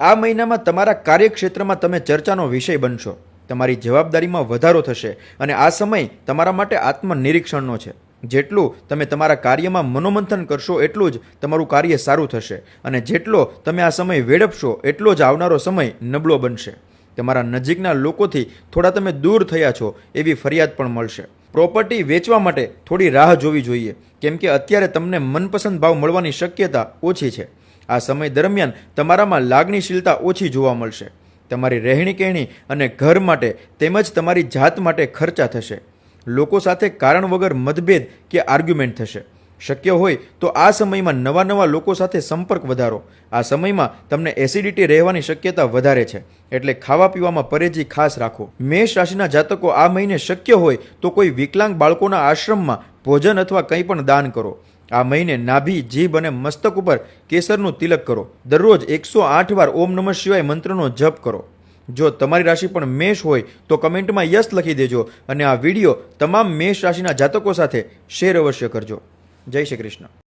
આ મહિનામાં તમારા કાર્યક્ષેત્રમાં તમે ચર્ચાનો વિષય બનશો. તમારી જવાબદારીમાં વધારો થશે અને આ સમય તમારા માટે આત્મનિરીક્ષણનો છે. જેટલું તમે તમારા કાર્યમાં મનોમંથન કરશો એટલું જ તમારું કાર્ય સારું થશે અને જેટલો તમે આ સમય વેડપશો એટલો જ આવનારો સમય નબળો બનશે. તમારા નજીકના લોકોથી થોડા તમે દૂર થયા છો એવી ફરિયાદ પણ મળશે. પ્રોપર્ટી વેચવા માટે થોડી રાહ જોવી જોઈએ, કેમ કે અત્યારે તમને મનપસંદ ભાવ મળવાની શક્યતા ઓછી છે. આ સમય દરમિયાન તમારામાં લાગણીશીલતા ઓછી જોવા મળશે. તમારી રહેણી કહેણી અને ઘર માટે તેમજ તમારી જાત માટે ખર્ચા થશે. લોકો સાથે કારણ વગર મતભેદ કે આર્ગ્યુમેન્ટ થશે. શક્ય હોય તો આ સમયમાં નવા નવા લોકો સાથે સંપર્ક વધારો. આ સમયમાં તમને એસિડિટી રહેવાની શક્યતા વધારે છે. એટલે ખાવા પીવામાં પરેજી ખાસ રાખો. મેષ રાશિના જાતકો આ મહિને શક્ય હોય તો કોઈ વિકલાંગ બાળકોના આશ્રમમાં ભોજન અથવા કંઈ પણ દાન કરો. આ મહિને નાભી, જીભ અને મસ્તક ઉપર કેસરનું તિલક કરો. દરરોજ એકસો આઠ વાર ઓમ નમઃ શિવાય મંત્રનો જપ કરો. જો તમારી રાશિ પણ મેષ હોય, તો કમેન્ટમાં યસ લખી દેજો અને આ વીડિયો તમામ મેષ રાશિના જાતકો સાથે શેર અવશ્ય કરજો. જય શ્રી કૃષ્ણ.